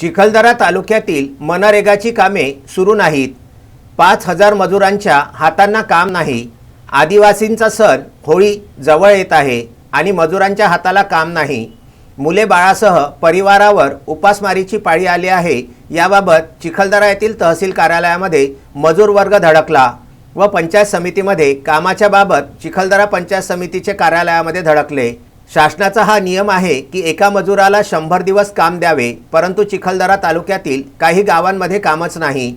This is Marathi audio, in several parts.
चिखलदरा तालुक्यातील मनरेगाची कामे सुरू नाहीत. पाच हजार मजुरांच्या हातांना काम नाही. आदिवासींचा सण होळी जवळ येत आहे आणि मजुरांच्या हाताला काम नाही. मुले बाळासह परिवारावर उपासमारीची पाळी आली आहे. याबाबत चिखलदरा येथील तहसील कार्यालयामध्ये मजूर वर्ग धडकला व पंचायत समितीमध्ये कामाच्या बाबत चिखलदरा पंचायत समितीचे कार्यालयामध्ये धडकले. शासनाचा हा नियम आहे की एका मजुराला शंभर दिवस काम द्यावे परंतु चिखलदरा तालुक्यातील काही गावांमध्ये कामच नाही.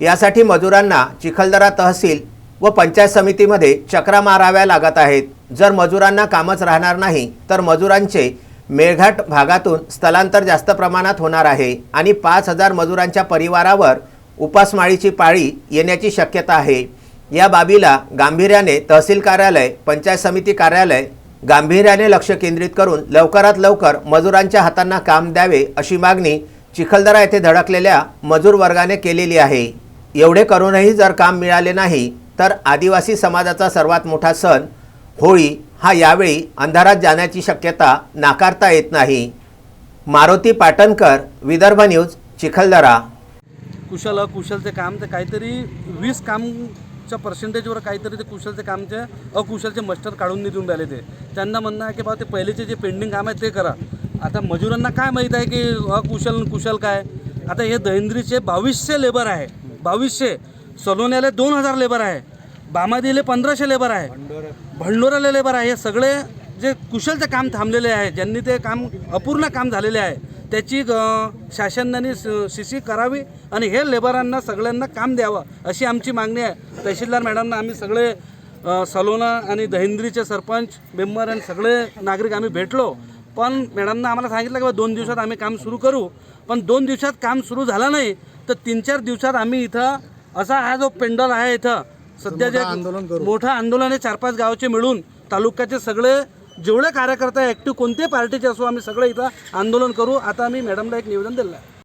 यासाठी मजुरांना चिखलदरा तहसील व पंचायत समितीमध्ये चक्रा माराव्या लागत आहेत. जर मजुरांना कामच राहणार नाही तर मजुरांचे मेळघाट भागातून स्थलांतर जास्त प्रमाणात होणार आहे आणि पाच हजार मजुरांच्या परिवारावर उपासमाळीची पाळी येण्याची शक्यता आहे. या बाबीला गांभीर्याने तहसील कार्यालय पंचायत समिती कार्यालय गांभीर्याने लक्ष केंद्रित करून लवकरात लवकर मजुरांच्या हातांना काम द्यावे अशी मागणी चिखलदरा येथे धडकलेल्या मजूर वर्गाने केलेली आहे. एवढे करूनही जर काम मिळाले नाही तर आदिवासी समाजाचा सर्वात मोठा सण होळी हा यावेळी अंधारात जाण्याची शक्यता नाकारता येत नाही. मारुती पाटणकर विदर्भ न्यूज चिखलदरा. कुशल अकुशलचे काम तर काहीतरी वीस कामच्या पर्सेंटेजवर काहीतरी ते कुशलचे कामचे अकुशलचे मस्टर काढून देऊन राहिले ते त्यांना म्हणणं आहे की बाबा ते पहिलेचे जे पेंडिंग काम आहे ते करा. आता मजुरांना काय माहीत आहे की अकुशल कुशल काय? आता हे दहिंद्रीचे बावीसशे लेबर आहे. बावीसशे. सलोण्याला दोन हजार लेबर आहे. बामादीले पंधराशे लेबर आहे. भंडोराले लेबर आहे. हे सगळे जे कुशलचे काम थांबलेले आहे ज्यांनी ते काम अपूर्ण काम झालेले आहे त्याची शासनाने शिशी करावी आणि हे लेबरांना सगळ्यांना काम द्यावं अशी आमची मागणी आहे. तहसीलदार मॅडमना आम्ही सगळे सलोना आणि दहिंद्रीचे सरपंच मेंबर आणि सगळे नागरिक आम्ही भेटलो. पण मॅडमनं आम्हाला सांगितलं की दोन दिवसात आम्ही काम सुरू करू. पण दोन दिवसात काम सुरू झालं नाही तर तीन चार दिवसात आम्ही इथं असा हा जो पेंडल आहे इथं सध्या जे मोठं आंदोलन आहे चार पाच गावचे मिळून तालुक्याचे सगळे जेवढे कार्यकर्ता ॲक्टिव्ह कोणत्याही पार्टीचे असो आम्ही सगळे इथं आंदोलन करू. आता आम्ही मॅडमला एक निवेदन दिलं आहे.